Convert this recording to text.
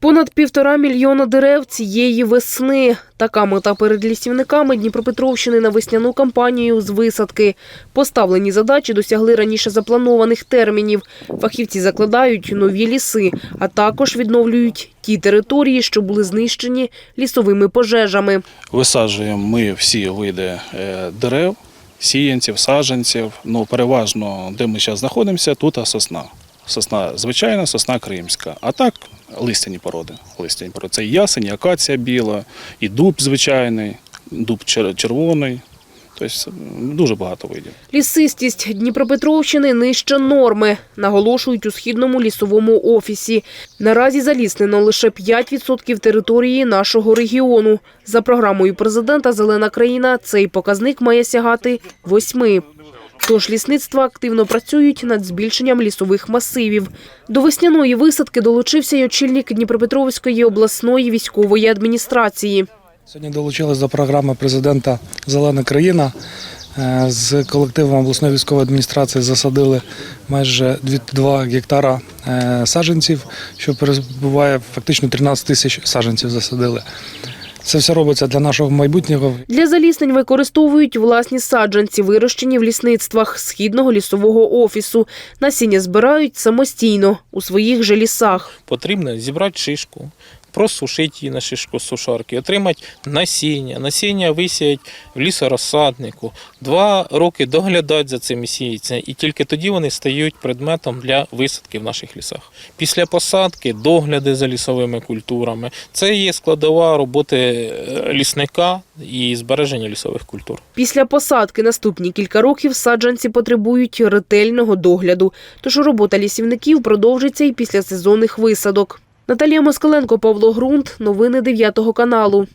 Понад півтора мільйона дерев цієї весни. Така мета перед лісівниками Дніпропетровщини на весняну кампанію з висадки. Поставлені задачі досягли раніше запланованих термінів. Фахівці закладають нові ліси, а також відновлюють ті території, що були знищені лісовими пожежами. Висаджуємо ми всі види е, дерев, сіянців, саджанців. Ну, переважно, де ми зараз знаходимося, тут сосна. Сосна звичайна, сосна кримська. А так листяні породи. Листяні породи. Це і ясень, і акація біла, і дуб звичайний, дуб червоний. Тобто дуже багато видів. Лісистість Дніпропетровщини нижче норми, наголошують у східному лісовому офісі. Наразі заліснено лише 5% території нашого регіону. За програмою президента «Зелена країна» цей показник має сягати 8. Тож лісництва активно працюють над збільшенням лісових масивів. До весняної висадки долучився й очільник Дніпропетровської обласної військової адміністрації. Сьогодні долучились до програми президента Зелена країна. Е, З колективом обласної військової адміністрації засадили майже 2 гектара е, саджанців, що перебуває фактично 13 тисяч саджанців засадили. Це все робиться для нашого майбутнього. Для заліснень використовують власні саджанці, вирощені в лісництвах східного лісового офісу. Насіння збирають самостійно у своїх же лісах. потрібно зібрати шишку, просушити її на шишку сушарки, отримати насіння. Насіння висіять в лісорозсаднику, два роки доглядати за цими сіянцями, і тільки тоді вони стають предметом для висадки в наших лісах. Після посадки догляди за лісовими культурами це є складова роботи е, лісника і збереження лісових культур. Після посадки наступні кілька років саджанці потребують ретельного догляду. Тож робота лісівників продовжиться і після сезонних висадок. Наталія Москаленко, Павло Грунт. Новини 9 каналу.